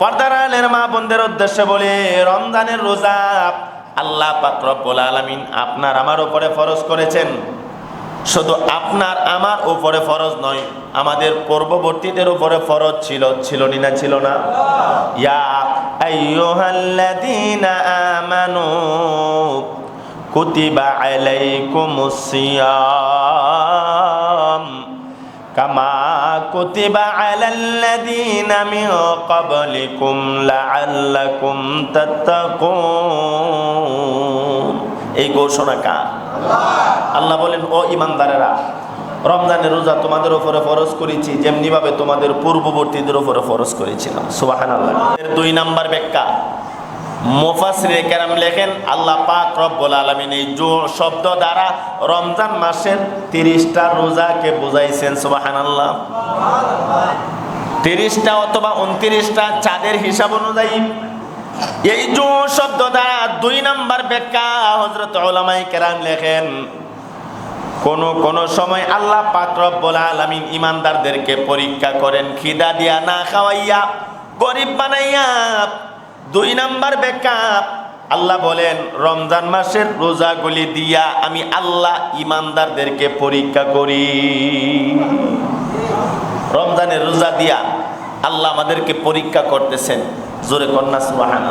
পর্দার আলের মা বোনদের উদ্দেশ্যে বলে, রমজানের রোজা আল্লাহ পাক রব্বুল আলামিন আপনার আমার উপরে ফরজ করেছেন। শুধু আপনার আমার উপরে ফরজ নয়, আমাদের পূর্ববর্তীদের উপরে ফরজ ছিল ছিল নি না ছিল না? ইয়া আইয়ুহাল্লাযীনা আমানু কুতিবা আলাইকুমুস সিয়াম কামা কুতিবা আলাল্লাযীনা মিন ক্বাবলিকুম লাআল্লাকুম তাত্তাকুন এই ঘোষণা কার? আল্লাহ বলেন, ও ইমানদারেরা, রমজানের রোজা তোমাদের উপরে ফরজ করেছি যেমনি ভাবে তোমাদের পূর্ববর্তীদের উপরে ফরজ করেছিলাম। সুবাহান আল্লাহ দুই নাম্বার ব্যাখ্যা মুফাসিরে কেরাম লেখেন, আল্লাহ পাক রব্বুল আলামিন এই জো শব্দ দ্বারা রমজান মাসের তিরিশটা রোজাকে বুঝাইছেন সুবাহান আল্লাহ তিরিশটা অথবা উনত্রিশটা চাঁদের হিসাব অনুযায়ী এই জো শব্দ দ্বারা দুই নাম্বার ব্যাখ্যা হজরত ওলামাই কেরাম লেখেন, কোন কোন সময় আল্লাহ পাক রব্বুল আলামিন ইমানদারদেরকে পরীক্ষা করেন, খিদা দিয়া না খাওয়াইয়া, গরিব বানাইয়া দুই নাম্বার ব্যাখ্যা আল্লাহ বলেন, রমজান মাসের রোজাগুলি দিয়া আমি আল্লাহ ইমানদারদেরকে পরীক্ষা করি। রমজানের রোজা দিয়া আল্লাহ আমাদেরকে পরীক্ষা করতেছেন। জোরে কন্যা সুবাহান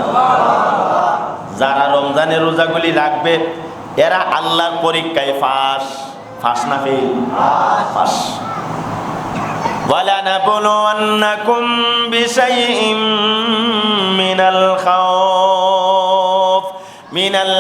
যারা রমজানের রোজাগুলি রাখবে, এরা আল্লাহর পরীক্ষায় ফাঁস। ফাঁস না ফেল। ফাঁস। ولنبلونكم بشيء من الخوف. মিনাল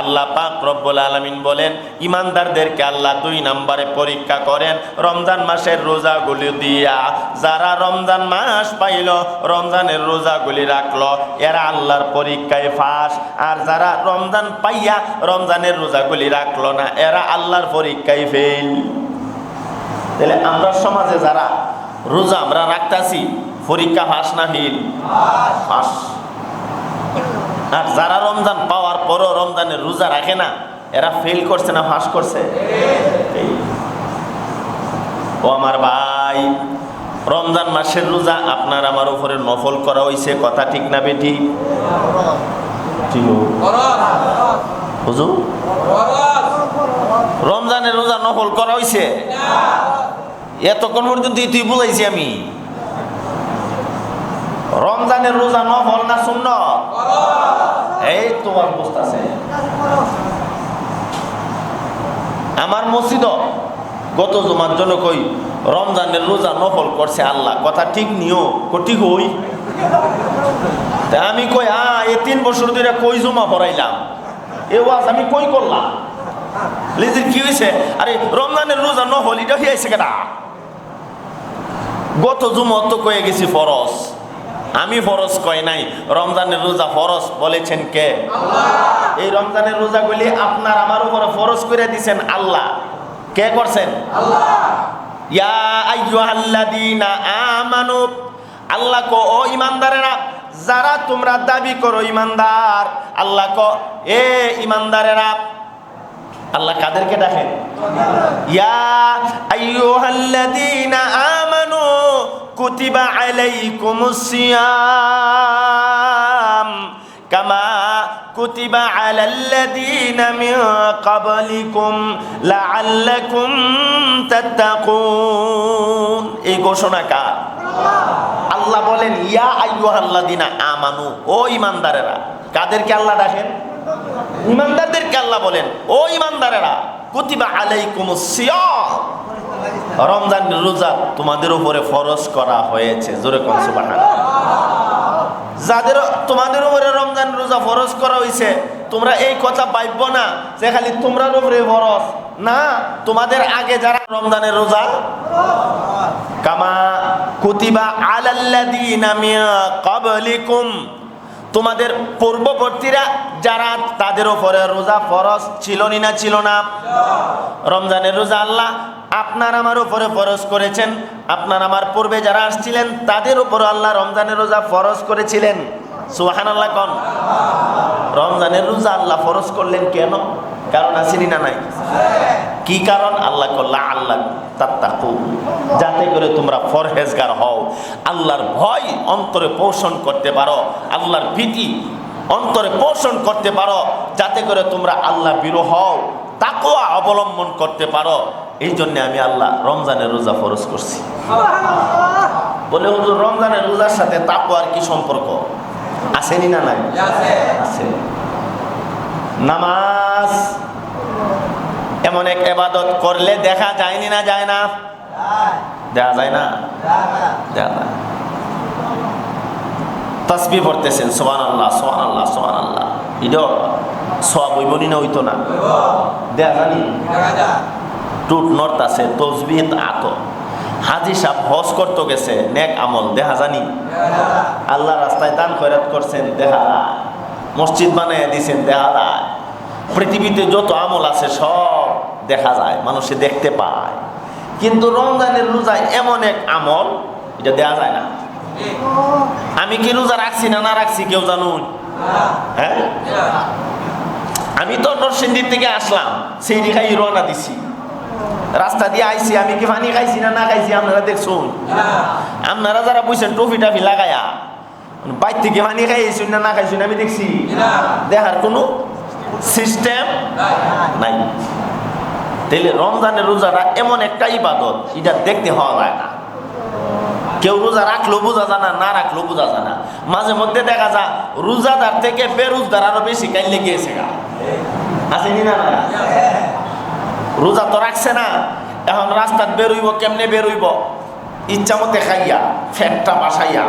আল্লাহ পাক রব্বুল আলামিন বলেন, ইমানদারদেরকে আল্লাহ দুই নম্বরে পরীক্ষা করেন, রমজান মাসের রোজাগুলি দিয়া। যারা রমজান মাস পাইল, রমজানের রোজাগুলি রাখল, এরা আল্লাহর পরীক্ষায় ফাঁস। আর যারা রমজান পাইয়া রমজানের রোজাগুলি রাখল না, এরা আল্লাহর পরীক্ষায় ফেল তাহলে আমরা সমাজে যারা রোজা আমরা রাখতেছি পরীক্ষা ফাঁস না ফাঁস। আর যারা রমজান পাওয়ার পরও রমজানের রোজা রাখে না, এরা ফেল করছে না ফাঁস করছে। ও আমার ভাই, রমজান মাসের রোজা আপনার আমার উপরে নফল করা হয়েছে কথা ঠিক না বেটি রমজানের রোজা নফল করা হয়েছে এতক্ষণ পর্যন্ত তুই বুঝাইছি আমি। রমজানের রোজা নফল না শূন্য এই তোমার বুঝতেছে। আমার মসজিদ, গত জমার জন্য কই, রমজানের রোজা নফল করছে আল্লাহ। কথা ঠিক নিও কটি কই আমি কই, আ, এ তিন বছর ধরে কই জমা পড়াইলাম? এ ওয়াজ আমি কই করলাম? লিজির কি হয়েছে আরে, রমজানের রোজা নফল, এটা হইয়াছে কেনা গত জুমত তো কয়ে গেছি ফরজ। আমি ফরজ কয় নাই। রমজানের রোজা ফরজ বলেছেন কে? এই রমজানের রোজাগুলি আপনার আমার উপরে ফরজ করে দিছেন আল্লাহ। কে করছেন? আল্লাহ। কো ও ইমানদারেরা যারা তোমরা দাবি করো ইমানদার আল্লাহ কো এ ইমানদারেরা আল্লাহ কাদেরকে ডাকেন ইয়া আইয়ুহাল্লাযীনা কুতিবা আলাইকুমুস সিয়াম কামা কুতিবা আলাল্লাযীনা মিন ক্বাবলিকুম লাআল্লাকুম তাত্তাকুন এই ঘোষণা কার? আল্লাহ বলেন, ইয়া আইয়ুহাল্লাযীনা আমানু ও ইমানদারেরা কাদেরকে আল্লাহ ডাকেন? ইমানদারদেরকে আল্লাহ বলেন, ও ইমানদারেরা কুতিবা আলাইকুমুস সিয়াম রমজান রোজা তোমাদের উপরে ফরজ করা হয়েছে। জোরে কোন যাদের তোমাদের উপরে রমজান রোজা ফরজ করা হয়েছে, তোমরা এই কথা ভাববো না যে খালি তোমরা উপরে ফরজ। না, তোমাদের আগে যারা রমজানের রোজা, কামা কুতিবা আলাল্লাযীনা মিন ক্বাবলিকুম তোমাদের পূর্ববর্তীরা যারা তাদের উপরে রোজা ফরজ ছিল না ছিল না? রমজানের রোজা আল্লাহ আপনার আমার উপরে ফরজ করেছেন। আপনার আমার পূর্বে যারা আসছিলেন, তাদের উপর আল্লাহ রমজানের রোজা ফরজ করেছিলেন। সুহান আল্লাহ কন। রমজানের রোজা আল্লাহ ফরজ করলেন কেন? কারণ আসেনি না নাই? কি কারণ? আল্লাহ করল্লা আল্লাহ তাত্তাকু যাতে করে তোমরা ফরহেজগার হও। আল্লাহর ভয় অন্তরে পোষণ করতে পারো। আল্লাহর ভীতি অন্তরে পোষণ করতে পারো। যাতে করে তোমরা আল্লাহ বিরো হও তাকোয়া অবলম্বন করতে পারো। এই জন্য আমি আল্লাহ রমজানের রোজা ফরজ করছি। বলে হুজুর রমজানের রোজার সাথে তাকোয়ার কি সম্পর্ক? আসেনি না নাই? আছে। নামাজ এমন এক এবাদত করলে দেখা যায়নি না যায় না? দেখা যায় না? তসবি পড়তেছেন সোহান আল্লাহ সোহান আল্লাহ সোহান আল্লাহ না হইতো না? দেখা জানি টুট আছে তসবি আত হাজি সাহ হজ করতে গেছে, নেক আমল দেখা জানি আল্লাহ রাস্তায় দান খয়রাত করছেন দেখা মসজিদ বানিয়ে দিয়েছেন দেখা পৃথিবীতে যত আমল আছে সব দেখা যায় মানুষে দেখতে পায়। কিন্তু রমজানের রোজায় এমন এক আমল এটা দেওয়া যায় না। আমি কি রোজা রাখছি না না রাখছি কেউ জানুন? হ্যাঁ? আমি তো নরসিংদীর থেকে আসলাম সেই খাই রওনা দিছি। রাস্তা দিয়ে আইছি আমি কি পানি খাইছি না না খাইছি আপনারা দেখছুন? আপনারা যারা বুঝছেন টফি টাফি লাগায়া বাইর থেকে পানি খাইছি না না খাইছি আমি দেখছি। দেখার কোনো সিস্টেম নাই। তাইলে রমজানের রোজাটা এমন একটা ইবাদত, এটা দেখতে হওয়া যায় না। কেউ রোজা রাখল, বোঝা জানা না রাখল, বোঝা যায় না। মাঝে মধ্যে দেখা যায়, রোজাদার থেকে বেরোজদার আরও বেশি কাইলে গিয়েছে গা। আছে নি রোজা তো রাখছে না, এখন রাস্তাত বেরোইব, কেমনে বেরোইব? ইচ্ছা মতে খাইয়া ফ্যাটটা বাসাইয়া,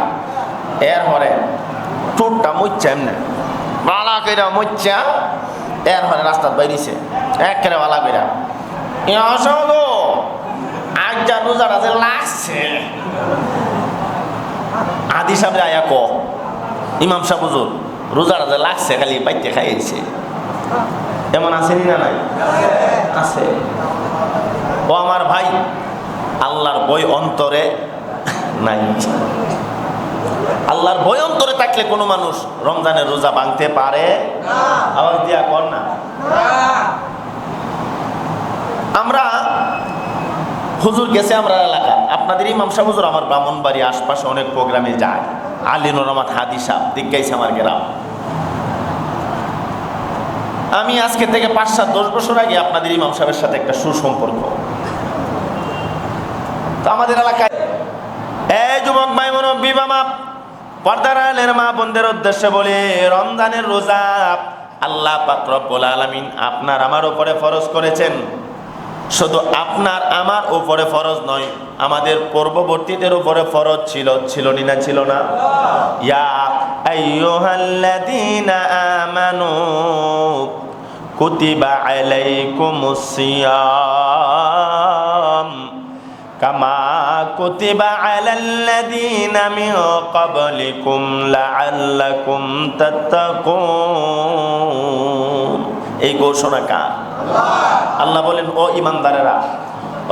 এর পরে টুটটা মুচ্ছা এমনি। বালা কইরা মুচ্ছা এর পরে রাস্তাত বাইরিছে একেবারে বালা কইরা। গো আজ যা রোজাটা যে লাগছে। আদি সাহেব আয়া ক, ইমাম সাহেব হুজুর রোজাটা যে লাগছে, খালি বাইতে খাইয়েছে এমন আসেনি না নাই? আছে। ও আমার ভাই, আল্লাহর বই অন্তরে নাই। আল্লাহর বই অন্তরে থাকলে কোনো মানুষ রমজানের রোজা ভাঙতে পারে? আওয়াজ দিয়া কর না। আমরা হুজুর গেছে আমরা এলাকা আপনাদের ইমাম সাহেব, হুজুর, আমার ব্রাহ্মণবাড়ি আশপাশে অনেক প্রোগ্রামে যায়। আলী নরমাত হাদি সাহ আমার গ্রাম। আমি আজকে থেকে পাঁচ সাত দশ বছর আগে আপনাদের ইমাম সাহেবের সাথে একটা সুসম্পর্ক। তো আমাদের এলাকায় এই যুবক ভাই, মুরব্বী, বাবা পর্দার আলের মা উদ্দেশ্যে বলে, রমজানের রোজা আল্লাহ পাক রব্বুল আলামিন আপনার আমার উপরে ফরজ করেছেন। শুধু আপনার, আমার উপরে ফরজ নয়, আমাদের পূর্ববর্তীদের উপরে ফরজ ছিল ছিল নি না, ছিল না? ইয়া আইয়ুহাল্লাযীনা আমানু কুতিবা আলাইকুমুস সিয়াম কামা কুতিবা আলাল্লাযীনা মিন ক্বাবলিকুম লাআল্লাকুম তাত্তাকুন। এই ঘোষণা কার? আল্লাহ বলেন, ও ইমানদারেরা,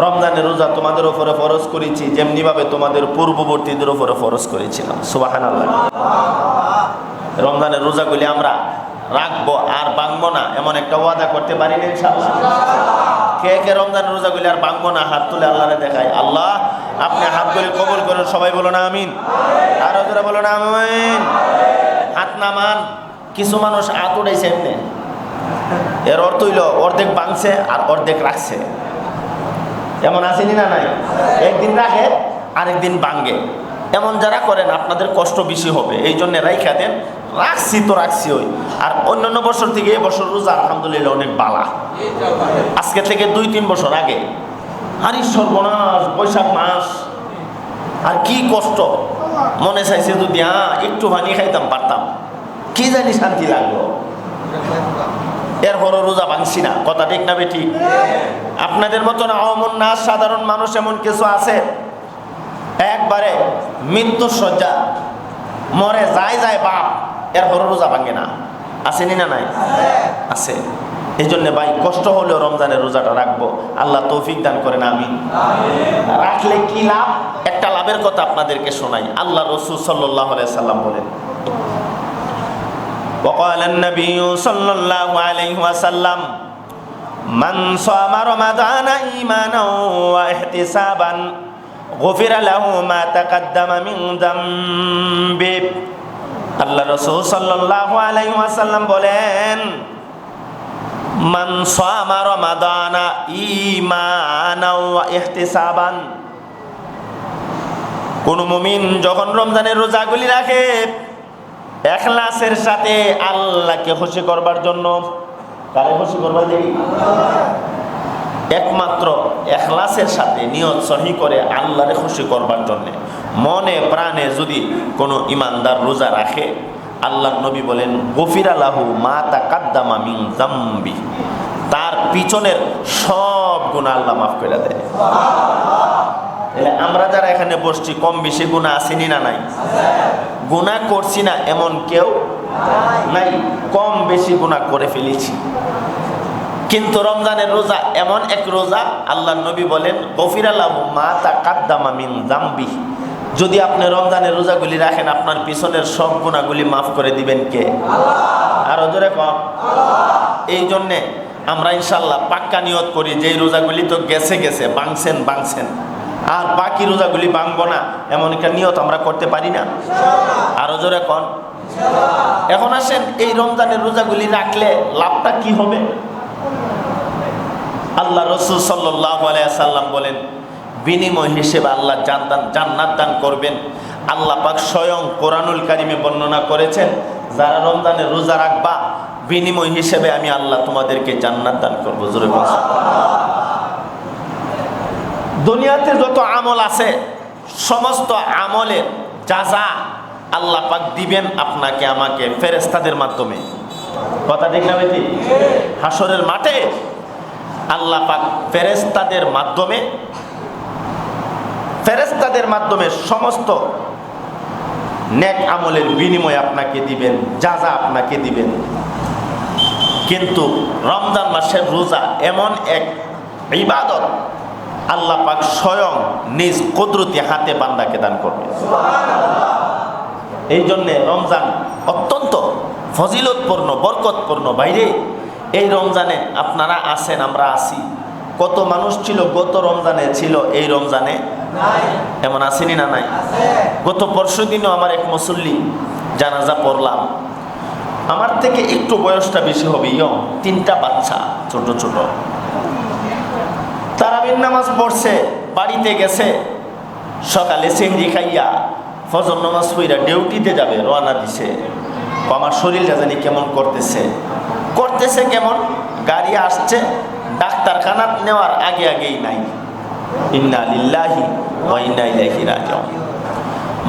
রমজানের রোজা তোমাদের উপরে ফরজ করেছি যেমনি ভাবে তোমাদের পূর্ববর্তীদের উপরে ফরজ করেছিলাম। সুবাহান আল্লাহ রমজানের রোজাগুলি আমরা রাখব আর ভাঙবো না, এমন একটা ওয়াদা করতে পারি না কে কে রমজানের রোজাগুলি আর ভাঙবো না, হাত তুলে আল্লাহরে দেখায় আল্লাহ, আপনি হাতগুলি কবল করেন, সবাই বলো না আমিন। আর ওদের বলো না আমিন। হাত নামান, কিছু মানুষ হাত উঠাইছে এমনি। এর অর্থ হইল অর্ধেক বাংছে আর অর্ধেক রাখছে। এমন আসেনি না নাই? একদিন রাখে, আরেকদিন বাঙ্গে এমন যারা করেন, আপনাদের কষ্ট বেশি হবে। এই জন্য রাইখা দেন, রাখছি তো রাখছি ওই। আর অন্যান্য বছর থেকে এই বছর রোজা আলহামদুলিল্লাহ অনেক বালা। আজকে থেকে দুই তিন বছর আগে। আরে সর্বনাশ, বৈশাখ মাস। আর কি কষ্ট। মনে চাইছে যদি হ্যাঁ একটু ভানি খাইতাম, পারতাম। কি জানি শান্তি লাগল। এর হরো রোজা ভাঙছি না। কথা ঠিক না বেটি আপনাদের মতন আওমন না সাধারণ মানুষ এমন কিছু আছে? একবারে মৃত্যুর সজ্জা মরে যায় যায় বাপ, এর হরো রোজা ভাঙে না। আসেনি না নাই? আছে। এই জন্য ভাই, কষ্ট হলেও রমজানের রোজাটা রাখব। আল্লাহ তৌফিক দান করেন আমি রাখলে কি লাভ? একটা লাভের কথা আপনাদেরকে শোনাই। আল্লাহ রসুল সাল্লাহ সাল্লাম বলেন وقال النبي صلى الله عليه وسلم মান সামা রমাদান ঈমানাও ওয়া ইহতিসাবান গুফিরা লাহু মা তাকাদ্দামা মিন যামবি আল্লাহ রাসূল সাল্লাল্লাহু আলাইহি ওয়াসাল্লাম বলেন মান সামা রমাদানা ঈমানাও ওয়া ইহতিসাবান কোন মুমিন যখন রমজানের রোজাগুলি রাখে এখলাসের সাথে আল্লাহকে খুশি করবার জন্য কারে খুশি করবার দেখি একমাত্র এখলাসের সাথে নিয়ত সহি করে আল্লাহরে খুশি করবার জন্যে। মনে প্রাণে যদি কোনো ইমানদার রোজা রাখে আল্লাহ নবী বলেন গফির আলাহু মা তা কাদ্দামা মিন জাম্বি তার পিছনের সব গুণ আল্লাহ মাফ করে দেয়। তাহলে আমরা যারা এখানে বসছি কম বেশি গুণা আসেনি না নাই? গুণা করছি না এমন কেউ নাই। কম বেশি গুণা করে ফেলেছি। কিন্তু রমজানের রোজা এমন এক রোজা আল্লাহ নবী বলেন গফির আল্লাহ মা তা কাদ্দামা মিন জাম্বি যদি আপনি রমজানের রোজাগুলি রাখেন আপনার পিছনের সব গুণাগুলি মাফ করে দিবেন কে? আরও জোরে কম। এই জন্যে আমরা ইনশাল্লাহ পাক্কা নিয়ত করি যে রোজাগুলি তো গেছে গেছে বাংছেন বাংছেন। আর বাকি রোজাগুলি বাংবো না, এমন একটা নিয়ত আমরা করতে পারি না। আরও জোরে কন। এখন আসেন, এই রমজানের রোজাগুলি রাখলে লাভটা কি হবে? আল্লাহ রসুল সাল্লাম বলেন, বিনিময় হিসেবে আল্লাহ জান্নাত জান্নাত দান করবেন। আল্লাহ পাক স্বয়ং কোরআনুল কারিমে বর্ণনা করেছেন, যারা রমজানের রোজা রাখবা, বিনিময় হিসেবে আমি আল্লাহ তোমাদেরকে জান্নাত দান করব। জোরে বলছি। দুনিয়াতে যত আমল আছে, সমস্ত আমলের যা যা আল্লাহ পাক দিবেন আপনাকে, আমাকে ফেরেস্তাদের মাধ্যমে। কথা না বেটি হাসরের মাঠে আল্লাহ পাক ফেরেস্তাদের মাধ্যমে ফেরেস্তাদের মাধ্যমে সমস্ত নেক আমলের বিনিময় আপনাকে দিবেন, যা যা আপনাকে দিবেন। কিন্তু রমজান মাসের রোজা এমন এক ইবাদত আল্লাহ পাক স্বয়ং নিজ কুদরতি হাতে বান্দাকে দান করবে। এই জন্যে রমজান অত্যন্ত ফজিলতপূর্ণ বরকতপূর্ণ। বাইরে এই রমজানে আপনারা আছেন আমরা আসি কত মানুষ ছিল গত রমজানে ছিল এই রমজানে? এমন আসেনি না নাই? গত পরশু দিনও আমার এক মুসল্লি জানাজা পড়লাম। আমার থেকে একটু বয়সটা বেশি হবে ইয়ং তিনটা বাচ্চা ছোট ছোট। তারাবির নামাজ পড়ছে বাড়িতে গেছে সকালে সেহরি খাইয়া ফজর নামাজ পইরা ডিউটিতে যাবে রওনা দিছে। আমার শরীরটা জানি কেমন করতেছে। করতেছে কেমন? গাড়ি আসছে ডাক্তারখানা নেওয়ার আগে আগেই নাই। ইন্না লিল্লাহি ওয়া ইন্না ইলাইহি রাজিউন।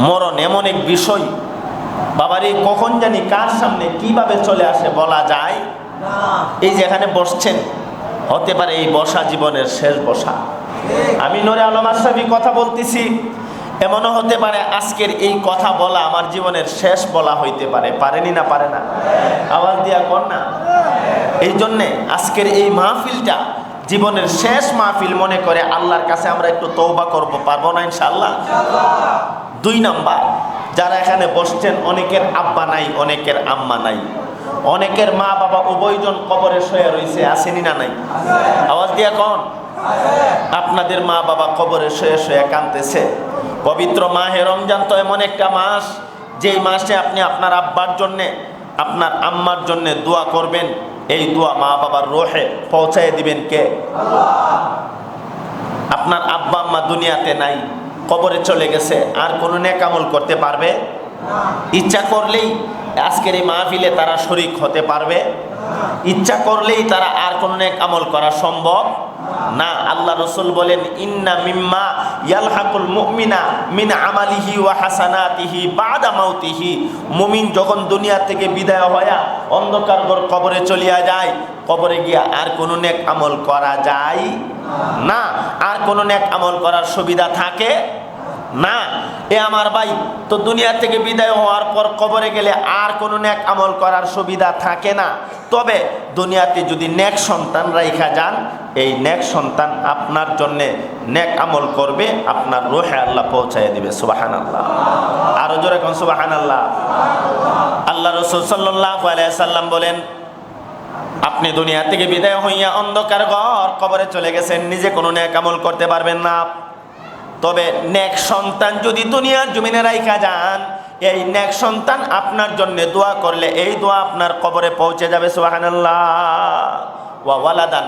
মরণ এমন এক বিষয়। বাবারে কখন জানি কার সামনে কীভাবে চলে আসে বলা যায়? এই যে এখানে বসছেন হতে পারে এই বসা জীবনের শেষ বসা। আমি নরে আলম আশরাফি কথা বলতেছি, এমনও হতে পারে আজকের এই কথা বলা আমার জীবনের শেষ বলা হইতে পারে। পারেনি না পারে না? আওয়াজ দিয়া কর না। এই জন্যে আজকের এই মাহফিলটা জীবনের শেষ মাহফিল মনে করে আল্লাহর কাছে আমরা একটু তৌবা করব, পারব না ইনশাল্লাহ দুই নাম্বার, যারা এখানে বসছেন, অনেকের আব্বা নাই, অনেকের আম্মা নাই। অনেকের মা বাবা উভয়জন কবরে শুয়ে রয়েছে আসেনি না নাই? আওয়াজ দিয়া কন। আপনাদের মা বাবা কবরে শুয়ে শুয়ে কাঁদতেছে। পবিত্র মাহে রমজান তো এমন একটা মাস, যেই মাসে আপনি আপনার আব্বার জন্যে, আপনার আম্মার জন্যে দোয়া করবেন, এই দোয়া মা বাবার রোহে পৌঁছায় দিবেন কে? আপনার আব্বা আম্মা দুনিয়াতে নাই, কবরে চলে গেছে, আর কোনো নেকামল করতে পারবে? ইচ্ছা করলেই আজকের এই মাহফিলে তারা শরিক হতে পারবে। ইচ্ছা করলেই তারা আর কোনো নেক আমল করা সম্ভব না। আল্লাহ রসুল বলেন, ইন্না মিম্মা ইয়ালহাকুল মুমিনা মিন আমালিহি ওয়া হাসানাতিহি বাদা মাউতিহি। মুমিন যখন দুনিয়া থেকে বিদায় হয়া অন্ধকার ঘর কবরে চলিয়া যায়, কবরে গিয়া আর কোনো নেক আমল করা যায় না। আর কোনো নেক আমল করার সুবিধা থাকে না, এ আমার ভাই, তো দুনিয়া থেকে বিদায় হওয়ার পর কবরে গেলে আর কোনো নেক আমল করার সুবিধা থাকে না। তবে দুনিয়াতে যদি নেক সন্তান রাইখা যান, এই নেক সন্তান আপনার জন্যে নেক আমল করবে, আপনার রোহে আল্লাহ পৌঁছায় দিবে সুবাহান আল্লাহ আরও জোরে কোন সুবাহান আল্লাহ আল্লাহ রসুল সাল্লাহ সাল্লাম বলেন, আপনি দুনিয়া থেকে বিদায় হইয়া অন্ধকার ঘর কবরে চলে গেছেন, নিজে কোনো ন্যাক আমল করতে পারবেন না। তবে নেক সন্তান যদি দুনিয়ার জমিনে রাইখা যান, এই নেক সন্তান আপনার জন্য দোয়া করলে এই দোয়া আপনার কবরে পৌঁছে যাবে সোহানাল্লাহ ওয়া ওয়ালাদান।